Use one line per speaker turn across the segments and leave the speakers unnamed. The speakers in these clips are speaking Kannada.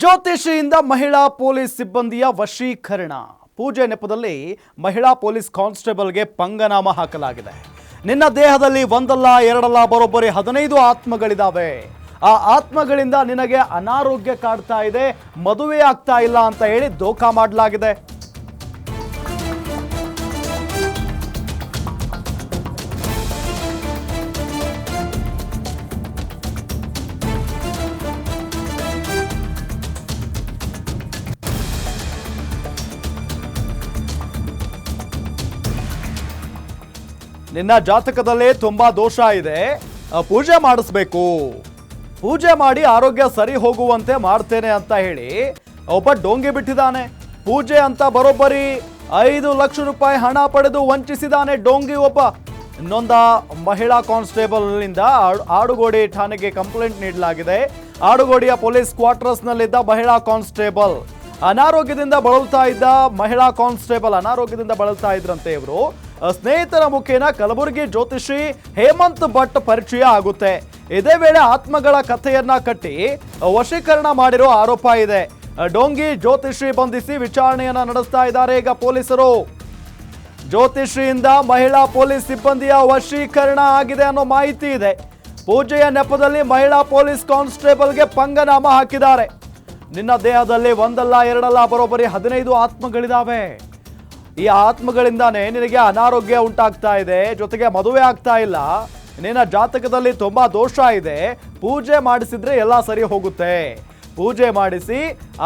ಜ್ಯೋತಿಷಿಯಿಂದ ಮಹಿಳಾ ಪೊಲೀಸ್ ಸಿಬ್ಬಂದಿಯ ವಶೀಕರಣ. ಪೂಜೆ ನೆಪದಲ್ಲಿ ಮಹಿಳಾ ಪೊಲೀಸ್ ಕಾನ್ಸ್ಟೇಬಲ್ಗೆ ಪಂಗನಾಮ ಹಾಕಲಾಗಿದೆ. ನಿನ್ನ ದೇಹದಲ್ಲಿ ಒಂದಲ್ಲ, ಎರಡಲ್ಲ, ಬರೋಬ್ಬರಿ ಹದಿನೈದು ಆತ್ಮಗಳಿದ್ದಾವೆ ಆ ಆತ್ಮಗಳಿಂದ ನಿನಗೆ ಅನಾರೋಗ್ಯ ಕಾಡ್ತಾ ಇದೆ ಮದುವೆ ಆಗ್ತಾ ಇಲ್ಲ ಅಂತ ಹೇಳಿ ದೋಖ ಮಾಡಲಾಗಿದೆ. ನಿನ್ನ ಜಾತಕದಲ್ಲೇ ತುಂಬಾ ದೋಷ ಇದೆ. ಪೂಜೆ ಮಾಡಿಸ್ಬೇಕು. ಪೂಜೆ ಮಾಡಿ ಆರೋಗ್ಯ ಸರಿ ಹೋಗುವಂತೆ ಮಾಡ್ತೇನೆ ಅಂತ ಹೇಳಿ, ಒಬ್ಬ ಡೋಂಗಿ ಬಿಟ್ಟಿದ್ದಾನೆ. ಪೂಜೆ ಅಂತ ಬರೋಬ್ಬರಿ ಐದು ಲಕ್ಷ ರೂಪಾಯಿ ಹಣ ಪಡೆದು ವಂಚಿಸಿದಾನೆ ಡೋಂಗಿ ಒಬ್ಬ. ಇನ್ನೊಂದ ಮಹಿಳಾ ಕಾನ್ಸ್ಟೇಬಲ್ನಿಂದ ಆಡು- ಆಡುಗೋಡಿ ಠಾಣೆಗೆ ಕಂಪ್ಲೇಂಟ್ ನೀಡಲಾಗಿದೆ. ಆಡುಗೋಡಿಯ ಪೊಲೀಸ್ ಕ್ವಾರ್ಟರ್ಸ್ನಲ್ಲಿದ್ದ ಮಹಿಳಾ ಕಾನ್ಸ್ಟೇಬಲ್. ಅನಾರೋಗ್ಯದಿಂದ ಬಳಲ್ತಾ ಇದ್ದ ಮಹಿಳಾ ಕಾನ್ಸ್ಟೇಬಲ್ ಅನಾರೋಗ್ಯದಿಂದ ಬಳಲ್ತಾ ಇದ್ರಂತೆ ಇವರು. ಸ್ನೇಹಿತರ ಮುಖೇನ ಕಲಬುರಗಿ ಜ್ಯೋತಿಷಿ ಹೇಮಂತ್ ಭಟ್ ಪರಿಚಯ ಆಗುತ್ತೆ. ಇದೇ ವೇಳೆ ಆತ್ಮಗಳ ಕಥೆಯನ್ನ ಕಟ್ಟಿ ವಶೀಕರಣ ಮಾಡಿರೋ ಆರೋಪ ಇದೆ. ಡೋಂಗಿ ಜ್ಯೋತಿಷಿ ಬಂಧಿಸಿ ವಿಚಾರಣೆಯನ್ನ ನಡೆಸ್ತಾ ಇದ್ದಾರೆ ಈಗ ಪೊಲೀಸರು. ಜ್ಯೋತಿಷಿಯಿಂದ ಮಹಿಳಾ ಪೊಲೀಸ್ ಸಿಬ್ಬಂದಿಯ ವಶೀಕರಣ ಆಗಿದೆ ಅನ್ನೋ ಮಾಹಿತಿ ಇದೆ. ಪೂಜೆಯ ನೆಪದಲ್ಲಿ ಮಹಿಳಾ ಪೊಲೀಸ್ ಕಾನ್ಸ್ಟೇಬಲ್ಗೆ ಪಂಗನಾಮ ಹಾಕಿದ್ದಾರೆ. ನಿನ್ನ ದೇಹದಲ್ಲಿ ಒಂದಲ್ಲ ಎರಡಲ್ಲ, ಬರೋಬ್ಬರಿ ಹದಿನೈದು ಆತ್ಮಗಳಿದಾವೆ. ಈ ಆತ್ಮಗಳಿಂದಾನೇ ನಿನಗೆ ಅನಾರೋಗ್ಯ ಉಂಟಾಗ್ತಾ ಇದೆ, ಜೊತೆಗೆ ಮದುವೆ ಆಗ್ತಾ ಇಲ್ಲ. ನಿನ್ನ ಜಾತಕದಲ್ಲಿ ತುಂಬಾ ದೋಷ ಇದೆ. ಪೂಜೆ ಮಾಡಿಸಿದ್ರೆ ಎಲ್ಲ ಸರಿ ಹೋಗುತ್ತೆ. ಪೂಜೆ ಮಾಡಿಸಿ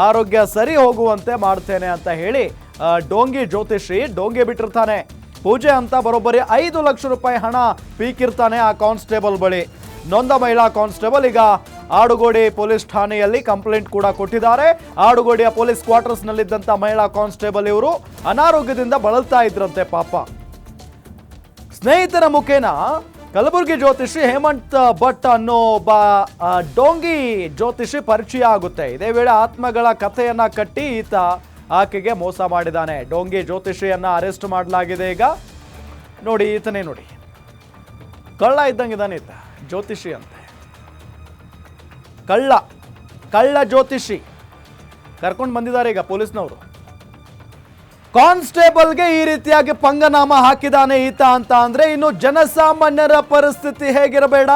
ಆರೋಗ್ಯ ಸರಿ ಹೋಗುವಂತೆ ಮಾಡ್ತೇನೆ ಅಂತ ಹೇಳಿ ಡೋಂಗಿ ಜ್ಯೋತಿಷಿ ಡೋಂಗಿ ಬಿಟ್ಟಿರ್ತಾನೆ. ಪೂಜೆ ಅಂತ ಬರೋಬ್ಬರಿ ಐದು ಲಕ್ಷ ರೂಪಾಯಿ ಹಣ ಪೀಕಿರ್ತಾನೆ ಆ ಕಾನ್ಸ್ಟೇಬಲ್ ಬಳಿ. ನೊಂದ ಮಹಿಳಾ ಕಾನ್ಸ್ಟೇಬಲ್, ಈಗ ಆಡುಗೋಡಿ ಪೊಲೀಸ್ ಠಾಣೆಯಲ್ಲಿ ಕಂಪ್ಲೇಂಟ್ ಕೂಡ ಕೊಟ್ಟಿದ್ದಾರೆ. ಆಡುಗೋಡಿಯ ಪೊಲೀಸ್ ಕ್ವಾರ್ಟರ್ಸ್ ನಲ್ಲಿದ್ದಂತ ಮಹಿಳಾ ಕಾನ್ಸ್ಟೇಬಲ್ ಇವರು ಅನಾರೋಗ್ಯದಿಂದ ಬಳಲ್ತಾ ಇದ್ರಂತೆ ಪಾಪ. ಸ್ನೇಹಿತರ ಮುಖೇನ ಕಲಬುರಗಿ ಜ್ಯೋತಿಷಿ ಹೇಮಂತ್ ಭಟ್ ಅನ್ನೋ ಒಬ್ಬ ಡೋಂಗಿ ಜ್ಯೋತಿಷಿ ಪರಿಚಯ ಆಗುತ್ತೆ. ಇದೇ ವೇಳೆ ಆತ್ಮಗಳ ಕಥೆಯನ್ನ ಕಟ್ಟಿ ಈತ ಆಕೆಗೆ ಮೋಸ ಮಾಡಿದ್ದಾನೆ. ಡೋಂಗಿ ಜ್ಯೋತಿಷಿಯನ್ನ ಅರೆಸ್ಟ್ ಮಾಡಲಾಗಿದೆ ಈಗ. ನೋಡಿ, ಈತನೇ ನೋಡಿ. ಕಳ್ಳ ಇದ್ದಂಗಿದ್ದಾನೆ ಈತ, ಜ್ಯೋತಿಷಿ ಅಂತೆ. ಕಳ್ಳ ಕಳ್ಳ ಜ್ಯೋತಿಷಿ. ಕರ್ಕೊಂಡು ಬಂದಿದ್ದಾರೆ ಈಗ ಪೊಲೀಸ್ನವರು. ಕಾನ್ಸ್ಟೇಬಲ್ಗೆ ಈ ರೀತಿಯಾಗಿ ಪಂಗನಾಮ ಹಾಕಿದಾನೆ ಈತ ಅಂತ ಅಂದ್ರೆ ಇನ್ನು ಜನಸಾಮಾನ್ಯರ ಪರಿಸ್ಥಿತಿ ಹೇಗಿರಬೇಡ?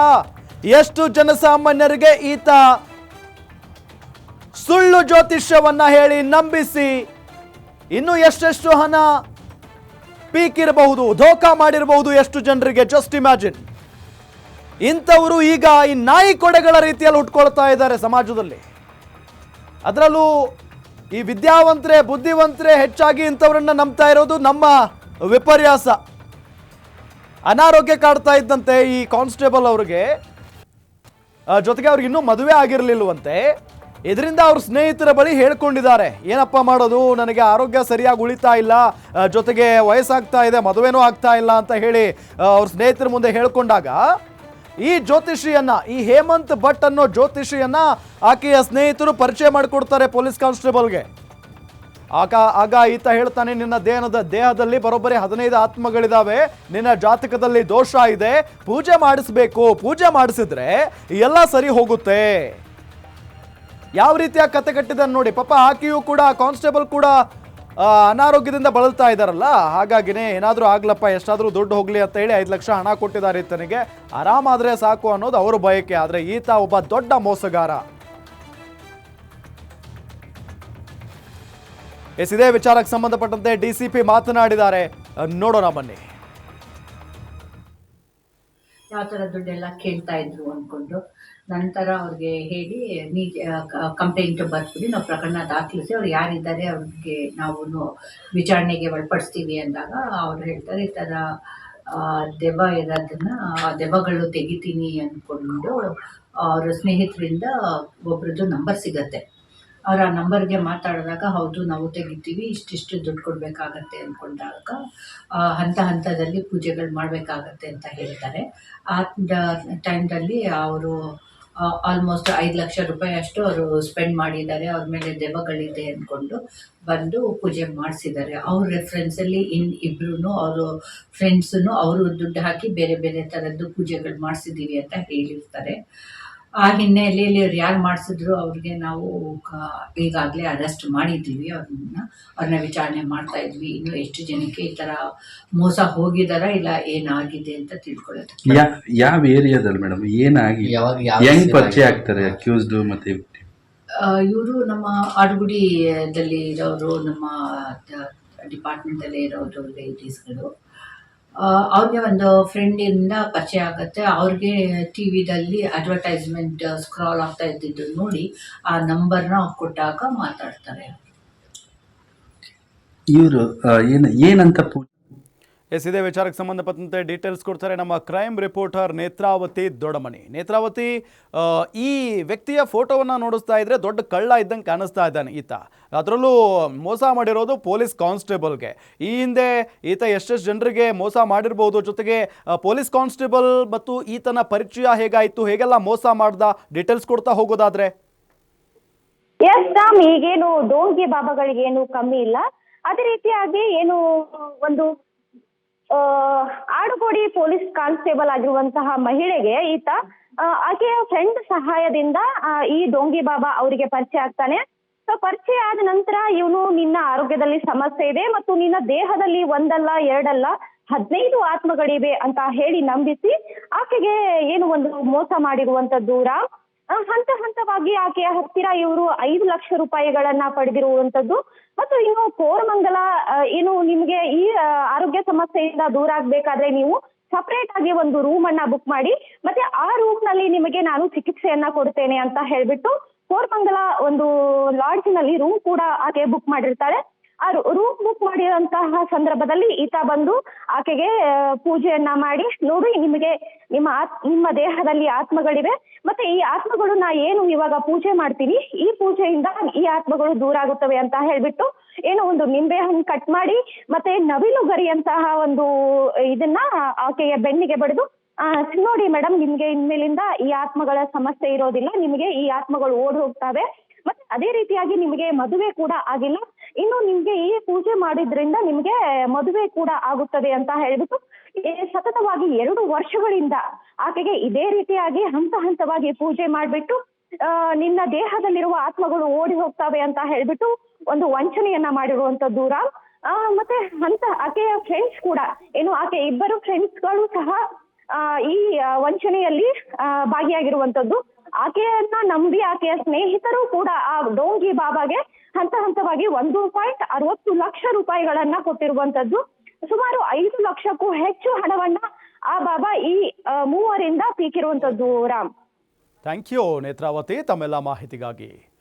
ಎಷ್ಟು ಜನಸಾಮಾನ್ಯರಿಗೆ ಈತ ಸುಳ್ಳು ಜ್ಯೋತಿಷ್ಯವನ್ನ ಹೇಳಿ ನಂಬಿಸಿ ಇನ್ನು ಎಷ್ಟೆಷ್ಟು ಹಣ ಪೀಕಿರಬಹುದು ಧೋಕಾ ಮಾಡಿರಬಹುದು ಎಷ್ಟು ಜನರಿಗೆ? Just imagine. ಇಂಥವರು ಈಗ ಈ ನಾಯಿ ಕೊಡೆಗಳ ರೀತಿಯಲ್ಲಿ ಉಟ್ಕೊಳ್ತಾ ಇದ್ದಾರೆ ಸಮಾಜದಲ್ಲಿ. ಅದರಲ್ಲೂ ಈ ವಿದ್ಯಾವಂತರೆ, ಬುದ್ಧಿವಂತರೆ ಹೆಚ್ಚಾಗಿ ಇಂಥವ್ರನ್ನ ನಂಬ್ತಾ ಇರೋದು ನಮ್ಮ ವಿಪರ್ಯಾಸ. ಅನಾರೋಗ್ಯ ಕಾಡ್ತಾ ಇದ್ದಂತೆ ಈ ಕಾನ್ಸ್ಟೇಬಲ್ ಅವ್ರಿಗೆ ಜೊತೆಗೆ ಅವ್ರಿಗೆ ಇನ್ನೂ ಮದುವೆ ಆಗಿರಲಿಲ್ಲವಂತೆ. ಇದರಿಂದ ಅವ್ರ ಸ್ನೇಹಿತರ ಬಳಿ ಹೇಳ್ಕೊಂಡಿದ್ದಾರೆ, ಏನಪ್ಪ ಮಾಡೋದು, ನನಗೆ ಆರೋಗ್ಯ ಸರಿಯಾಗಿ ಉಳಿತಾ ಇಲ್ಲ ಜೊತೆಗೆ ವಯಸ್ಸಾಗ್ತಾ ಇದೆ, ಮದುವೆನೂ ಆಗ್ತಾ ಇಲ್ಲ ಅಂತ ಹೇಳಿ ಅವ್ರ ಸ್ನೇಹಿತರ ಮುಂದೆ ಹೇಳ್ಕೊಂಡಾಗ ಈ ಜ್ಯೋತಿಷಿಯನ್ನ, ಈ ಹೇಮಂತ್ ಭಟ್ ಅನ್ನೋ ಜ್ಯೋತಿಷಿಯನ್ನ ಆಕೆಯ ಸ್ನೇಹಿತರು ಪರಿಚಯ ಮಾಡಿಕೊಡ್ತಾರೆ ಪೊಲೀಸ್ ಕಾನ್ಸ್ಟೇಬಲ್ಗೆ. ಆಗ ಆಗ ಈತ ಹೇಳ್ತಾನೆ, ನಿನ್ನ ದೇಹದ, ದೇಹದಲ್ಲಿ ಬರೋಬ್ಬರಿ ಹದಿನೈದು ಆತ್ಮಗಳಿದಾವೆ. ನಿನ್ನ ಜಾತಕದಲ್ಲಿ ದೋಷ ಇದೆ. ಪೂಜೆ ಮಾಡಿಸ್ಬೇಕು. ಪೂಜೆ ಮಾಡಿಸಿದ್ರೆ ಎಲ್ಲ ಸರಿ ಹೋಗುತ್ತೆ. ಯಾವ ರೀತಿಯ ಕತೆ ಕಟ್ಟಿದ ನೋಡಿ, ಪಾಪ ಆಕೆಯೂ ಕೂಡ, ಕಾನ್ಸ್ಟೇಬಲ್ ಕೂಡ ಅನಾರೋಗ್ಯದಿಂದ ಬಳಲ್ತಾ ಇದ್ದಾರಲ್ಲ ಹಾಗಾಗಿನೇ ಏನಾದರೂ ಆಗ್ಲಪ್ಪ, ಎಷ್ಟಾದರೂ ದುಡ್ಡು ಹೋಗ್ಲಿ ಅಂತ ಹೇಳಿ ಐದು ಲಕ್ಷ ಹಣ ಕೊಟ್ಟಿದ್ದಾರೆ ಈತನಿಗೆ ಆರಾಮಾದರೆ ಸಾಕು ಅನ್ನೋದು ಅವರು ಬಯಕೆ, ಆದರೆ ಈತ ಒಬ್ಬ ದೊಡ್ಡ ಮೋಸಗಾರ. ಎಸ್, ಇದೇ ವಿಚಾರಕ್ಕೆ ಸಂಬಂಧಪಟ್ಟಂತೆ ಡಿಸಿಪಿ ಮಾತನಾಡಿದ್ದಾರೆ. ನೋಡೋಣ ಬನ್ನಿ.
ಯಾವ ಥರ ದುಡ್ಡೆಲ್ಲ ಕೇಳ್ತಾ ಇದ್ರು ಅಂದ್ಕೊಂಡು ನಂತರ ಅವ್ರಿಗೆ ಹೇಳಿ ನೀ ಕಂಪ್ಲೇಂಟ್ ಬರ್ತೀವಿ ನಾವು ಪ್ರಕರಣ ದಾಖಲಿಸಿ, ಅವ್ರು ಯಾರಿದ್ದಾರೆ ಅವ್ರಿಗೆ ನಾವು ವಿಚಾರಣೆಗೆ ಒಳಪಡಿಸ್ತೀವಿ ಅಂದಾಗ ಅವ್ರು ಹೇಳ್ತಾರೆ, ಈ ಥರ ದೆಬ್ಬ ಇರೋದನ್ನ, ಆ ತೆಗಿತೀನಿ ಅಂದ್ಕೊಂಡು ಅವ್ರ ಸ್ನೇಹಿತರಿಂದ ಒಬ್ರದ್ದು ನಂಬರ್ ಸಿಗತ್ತೆ. ಅವ್ರ ಆ ನಂಬರ್ಗೆ ಮಾತಾಡಿದಾಗ, ಹೌದು, ನಾವು ತೆಗಿತೀವಿ, ಇಷ್ಟಿಷ್ಟು ದುಡ್ಡು ಕೊಡಬೇಕಾಗತ್ತೆ ಅಂದ್ಕೊಂಡಾಗ ಹಂತ ಹಂತದಲ್ಲಿ ಪೂಜೆಗಳು ಮಾಡಬೇಕಾಗತ್ತೆ ಅಂತ ಹೇಳ್ತಾರೆ. ಆ ಟೈಮ್ದಲ್ಲಿ ಅವರು ಆಲ್ಮೋಸ್ಟ್ ಐದು ಲಕ್ಷ ರೂಪಾಯಿ ಅಷ್ಟು ಅವರು ಸ್ಪೆಂಡ್ ಮಾಡಿದ್ದಾರೆ. ಅವ್ರ ಮೇಲೆ ದೆವ್ವಗಳಿದೆ ಅಂದ್ಕೊಂಡು ಬಂದು ಪೂಜೆ ಮಾಡಿಸಿದ್ದಾರೆ. ಅವ್ರ ರೆಫರೆನ್ಸಲ್ಲಿ ಇನ್ ಇಬ್ರು ಅವರು ಫ್ರೆಂಡ್ಸೂ ಅವರು ದುಡ್ಡು ಹಾಕಿ ಬೇರೆ ಬೇರೆ ಥರದ್ದು ಪೂಜೆಗಳು ಮಾಡಿಸಿದ್ದೀವಿ ಅಂತ ಹೇಳಿರ್ತಾರೆ. ಆ ಹಿನ್ನೆಲೆಯಲ್ಲಿ ಅವ್ರು ಯಾರು ಮಾಡಿಸಿದ್ರು ಅವ್ರಿಗೆ ನಾವು ಕ- ಈಗಾಗಲೇ ಅರೆಸ್ಟ್ ಮಾಡಿದ್ದೀವಿ ಅವ್ರನ್ನ ಅವ್ರನ್ನ ವಿಚಾರಣೆ ಮಾಡ್ತಾ ಇದ್ವಿ ಇನ್ನು ಎಷ್ಟು ಜನಕ್ಕೆ ಈ ತರ ಮೋಸ ಹೋಗಿದಾರ ಇಲ್ಲ ಏನಾಗಿದೆ ಅಂತ ತಿಳ್ಕೊಳ್ಳೋದು
ಯಾ ಯಾವ ಏರಿಯಾದಲ್ಲಿ ಮೇಡಮ್ ಏನಾಗಿ ಹೆಂಗ್ ಪರಿಚಯ? ಆಗ್ತಾರೆ ಅಕ್ಯೂಸ್ಡ್ ಮತ್ತೆ?
ಇವರು ನಮ್ಮ ಆಡುಗುಡಿದಲ್ಲಿ ಇರೋರು ನಮ್ಮ ಡಿಪಾರ್ಟ್ಮೆಂಟಲ್ಲೇ ಇರೋರು ಲೇಡೀಸ್ಗಳು ಅವ್ರಿಗೆ ಒಂದು ಫ್ರೆಂಡಿಂದ ಪರಿಚಯ ಆಗುತ್ತೆ. ಅವ್ರಿಗೆ ಟಿ ವಿದಲ್ಲಿ ಅಡ್ವರ್ಟೈಸ್ಮೆಂಟ್ ಸ್ಕ್ರಾಲ್ ಆಗ್ತಾ ಇದ್ದಿದ್ದು ನೋಡಿ, ಆ ನಂಬರ್ನ ಕೊಟ್ಟಾಗ ಮಾತಾಡ್ತಾರೆ.
ಇವರು ಏನು, ಏನಂತ
ಎಸ್, ಇದೇ ವಿಚಾರಕ್ಕೆ ಸಂಬಂಧಪಟ್ಟಂತೆ ಡೀಟೇಲ್ಸ್ ಕೊಡ್ತಾರೆ ನಮ್ಮ ಕ್ರೈಮ್ ರಿಪೋರ್ಟರ್ ನೇತ್ರಾವತಿ ದೊಡಮನಿ ನೇತ್ರಾವತಿ ಈ ವ್ಯಕ್ತಿಯ ಫೋಟೋವನ್ನು ನೋಡಿಸ್ತಾ ಇದ್ರೆ ದೊಡ್ಡ ಕಳ್ಳ ಇದ್ದಂಗೆ ಕಾಣಿಸ್ತಾ ಇದ್ದಾನೆ ಈತ. ಅದರಲ್ಲೂ ಮೋಸ ಮಾಡಿರೋದು ಪೊಲೀಸ್ ಕಾನ್ಸ್ಟೇಬಲ್ಗೆ. ಈ ಹಿಂದೆ ಈತ ಎಷ್ಟೆಷ್ಟು ಜನರಿಗೆ ಮೋಸ ಮಾಡಿರ್ಬೋದು, ಜೊತೆಗೆ ಪೊಲೀಸ್ ಕಾನ್ಸ್ಟೇಬಲ್ ಮತ್ತು ಈತನ ಪರಿಚಯ ಹೇಗಾಯಿತು, ಹೇಗೆಲ್ಲ ಮೋಸ ಮಾಡ್ದ ಡೀಟೇಲ್ಸ್ ಕೊಡ್ತಾ ಹೋಗೋದಾದ್ರೆ?
ಎಸ್ ಈಗೇನು ಡೋಂಗಿ ಬಾಬಾಗಳಿಗೇನು ಕಮ್ಮಿ ಇಲ್ಲ. ಅದೇ ರೀತಿಯಾಗಿ ಏನು, ಒಂದು ಆಡುಗೋಡಿ ಪೊಲೀಸ್ ಕಾನ್ಸ್ಟೇಬಲ್ ಆಗಿರುವಂತಹ ಮಹಿಳೆಗೆ ಈತ ಆಕೆಯ ಫ್ರೆಂಡ್ ಸಹಾಯದಿಂದ ಈ ಡೋಂಗಿ ಬಾಬಾ ಅವರಿಗೆ ಪರಿಚಯ ಆಗ್ತಾನೆ. ಸೊ ಪರಿಚಯ ಆದ ನಂತರ ಇವನು ನಿನ್ನ ಆರೋಗ್ಯದಲ್ಲಿ ಸಮಸ್ಯೆ ಇದೆ ಮತ್ತು ನಿನ್ನ ದೇಹದಲ್ಲಿ ಒಂದಲ್ಲ ಎರಡಲ್ಲ ಹದಿನೈದು ಆತ್ಮಗಳಿವೆ ಅಂತ ಹೇಳಿ ನಂಬಿಸಿ ಆಕೆಗೆ ಏನು ಒಂದು ಮೋಸ ಮಾಡಿರುವಂತದ್ದು ಆ, ಹಂತ ಹಂತವಾಗಿ ಆಕೆಯ ಹತ್ತಿರ ಇವರು ಐದು ಲಕ್ಷ ರೂಪಾಯಿಗಳನ್ನ ಪಡೆದಿರುವಂತದ್ದು. ಮತ್ತು ಇನ್ನು ಕೋರಮಂಗಲ ಏನು ನಿಮ್ಗೆ ಈ ಆರೋಗ್ಯ ಸಮಸ್ಯೆಯಿಂದ ದೂರ ಆಗ್ಬೇಕಾದ್ರೆ ನೀವು ಸಪರೇಟ್ ಆಗಿ ಒಂದು ರೂಮ್ ಅನ್ನ ಬುಕ್ ಮಾಡಿ, ಮತ್ತೆ ಆ ರೂಮ್ನಲ್ಲಿ ನಿಮಗೆ ನಾನು ಚಿಕಿತ್ಸೆಯನ್ನ ಕೊಡ್ತೇನೆ ಅಂತ ಹೇಳ್ಬಿಟ್ಟು ಕೋರಮಂಗಲ ಒಂದು ಲಾಡ್ಜ್ನಲ್ಲಿ ರೂಮ್ ಕೂಡ ಆಕೆ ಬುಕ್ ಮಾಡಿರ್ತಾರೆ. ಆ ರೂಮ್ ಬುಕ್ ಮಾಡಿರುವಂತಹ ಸಂದರ್ಭದಲ್ಲಿ ಈತ ಬಂದು ಆಕೆಗೆ ಪೂಜೆಯನ್ನ ಮಾಡಿ, ನೋಡಿ ನಿಮಗೆ ನಿಮ್ಮ ನಿಮ್ಮ ದೇಹದಲ್ಲಿ ಆತ್ಮಗಳಿವೆ. ಮತ್ತೆ ಈ ಆತ್ಮಗಳು ನಾ ಏನು ಇವಾಗ ಪೂಜೆ ಮಾಡ್ತೀನಿ, ಈ ಪೂಜೆಯಿಂದ ಈ ಆತ್ಮಗಳು ದೂರ ಆಗುತ್ತವೆ ಅಂತ ಹೇಳ್ಬಿಟ್ಟು ಏನೋ ಒಂದು ನಿಂಬೆ ಹಣ್ಣು ಕಟ್ ಮಾಡಿ, ಮತ್ತೆ ನವಿಲು ಗರಿಯಂತಹ ಒಂದು ಇದನ್ನ ಆಕೆಯ ಬೆನ್ನಿಗೆ ಬಡಿದು ನೋಡಿ ಮೇಡಮ್ ನಿಮ್ಗೆ ಇನ್ಮೇಲಿಂದ ಈ ಆತ್ಮಗಳ ಸಮಸ್ಯೆ ಇರೋದಿಲ್ಲ, ನಿಮಗೆ ಈ ಆತ್ಮಗಳು ಓಡಿ ಹೋಗ್ತವೆ. ಮತ್ತೆ ಅದೇ ರೀತಿಯಾಗಿ ನಿಮಗೆ ಮದುವೆ ಕೂಡ ಆಗಿಲ್ಲ. ಇನ್ನು ನಿಮ್ಗೆ ಈ ಪೂಜೆ ಮಾಡಿದ್ರಿಂದ ನಿಮ್ಗೆ ಮದುವೆ ಕೂಡ ಆಗುತ್ತದೆ ಅಂತ ಹೇಳ್ಬಿಟ್ಟು ಸತತವಾಗಿ ಎರಡು ವರ್ಷಗಳಿಂದ ಆಕೆಗೆ ಇದೇ ರೀತಿಯಾಗಿ ಹಂತ ಹಂತವಾಗಿ ಪೂಜೆ ಮಾಡಿಬಿಟ್ಟು ನಿನ್ನ ದೇಹದಲ್ಲಿರುವ ಆತ್ಮಗಳು ಓಡಿ ಹೋಗ್ತವೆ ಅಂತ ಹೇಳ್ಬಿಟ್ಟು ಒಂದು ವಂಚನೆಯನ್ನ ಮಾಡಿರುವಂತದ್ದು ರಾಮ್. ಆ, ಮತ್ತೆ ಹಂತ ಆಕೆಯ ಫ್ರೆಂಡ್ಸ್ ಕೂಡ ಏನು ಆಕೆ ಇಬ್ಬರು ಫ್ರೆಂಡ್ಸ್ಗಳು ಸಹ ಈ ವಂಚನೆಯಲ್ಲಿ ಭಾಗಿಯಾಗಿರುವಂತದ್ದು ಆಕೆಯನ್ನ ನಂಬಿ ಆಕೆಯ ಸ್ನೇಹಿತರು ಕೂಡ ಆ ಡೋಂಗಿ ಬಾಬಾಗೆ ಹಂತ ಹಂತವಾಗಿ ಒಂದು ಪಾಯಿಂಟ್ ಅರವತ್ತು ಲಕ್ಷ ರೂಪಾಯಿಗಳನ್ನ ಕೊಟ್ಟಿರುವಂತದ್ದು. ಸುಮಾರು ಐದು ಲಕ್ಷಕ್ಕೂ ಹೆಚ್ಚು ಹಣವನ್ನ ಆ ಬಾಬಾ ಈ ಮೂವರಿಂದ ಪೀಕಿರುವಂತದ್ದು ರಾಮ್.
Thank you Netravati. ತಮ್ಮೆಲ್ಲ ಮಾಹಿತಿಗಾಗಿ.